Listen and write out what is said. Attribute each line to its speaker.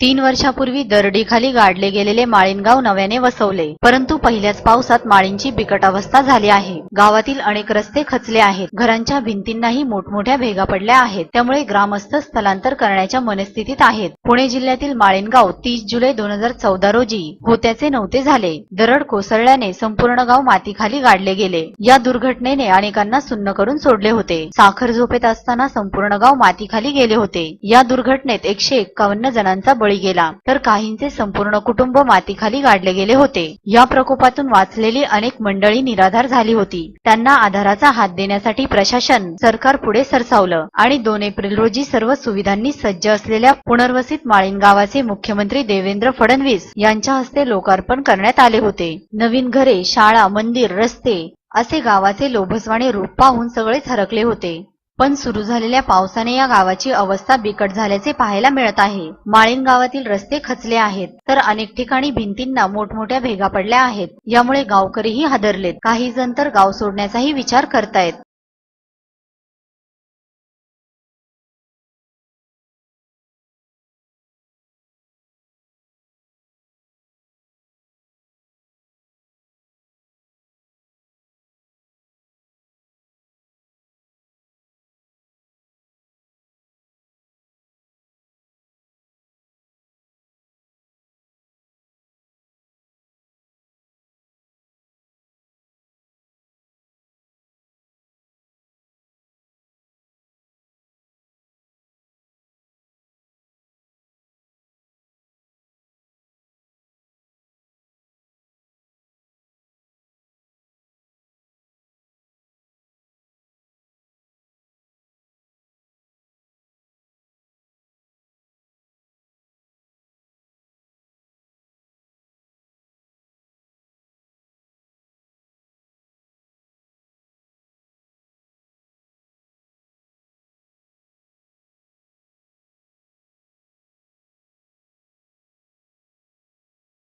Speaker 1: तीन वर्षापूर्वी दरडीखाली गाडले गेलेले माळीनगाव नव्याने वसवले. परंतु पहिल्याच पावसात माळींची बिकट अवस्था झाली आहे. गावातील अनेक रस्ते खचले आहेत. घरांच्या भिंतींनाही मोठमोठ्या भेगा पडल्या आहेत. त्यामुळे ग्रामस्थ स्थलांतर करण्याच्या मनस्थितीत आहेत. पुणे जिल्ह्यातील माळीनगाव तीस जुलै दोन हजार चौदा रोजी होत्याचे नव्हते झाले. दरड कोसळल्याने संपूर्ण गाव मातीखाली गाडले गेले. या दुर्घटनेने अनेकांना सुन्न करून सोडले होते. साखर झोपेत असताना संपूर्ण गाव मातीखाली गेले होते. या दुर्घटनेत एकशे एक्कावन्न जणांचा बळी गेला तर काहींचे संपूर्ण कुटुंब मातीखाली गाडले गेले होते. या प्रकोपातून वाचलेली अनेक मंडळी निराधार झाली होती. त्यांना आधाराचा हात देण्यासाठी प्रशासन सरकार पुढे सरसावलं आणि दोन एप्रिल रोजी सर्व सुविधांनी सज्ज असलेल्या पुनर्वसित माळीन गावाचे मुख्यमंत्री देवेंद्र फडणवीस यांच्या हस्ते लोकार्पण करण्यात आले होते. नवीन घरे शाळा मंदिर रस्ते असे गावाचे लोभसवाणे रूप पाहून सगळेच हरकले होते. पण सुरू झालेल्या पावसाने या गावाची अवस्था बिकट झाल्याचे पाहायला मिळत आहे. माळीन गावातील रस्ते खचले आहेत तर अनेक ठिकाणी भिंतींना मोठमोठ्या भेगा पडल्या आहेत. यामुळे गावकरीही हादरलेत. काही जण तर गाव सोडण्याचाही विचार करतायत.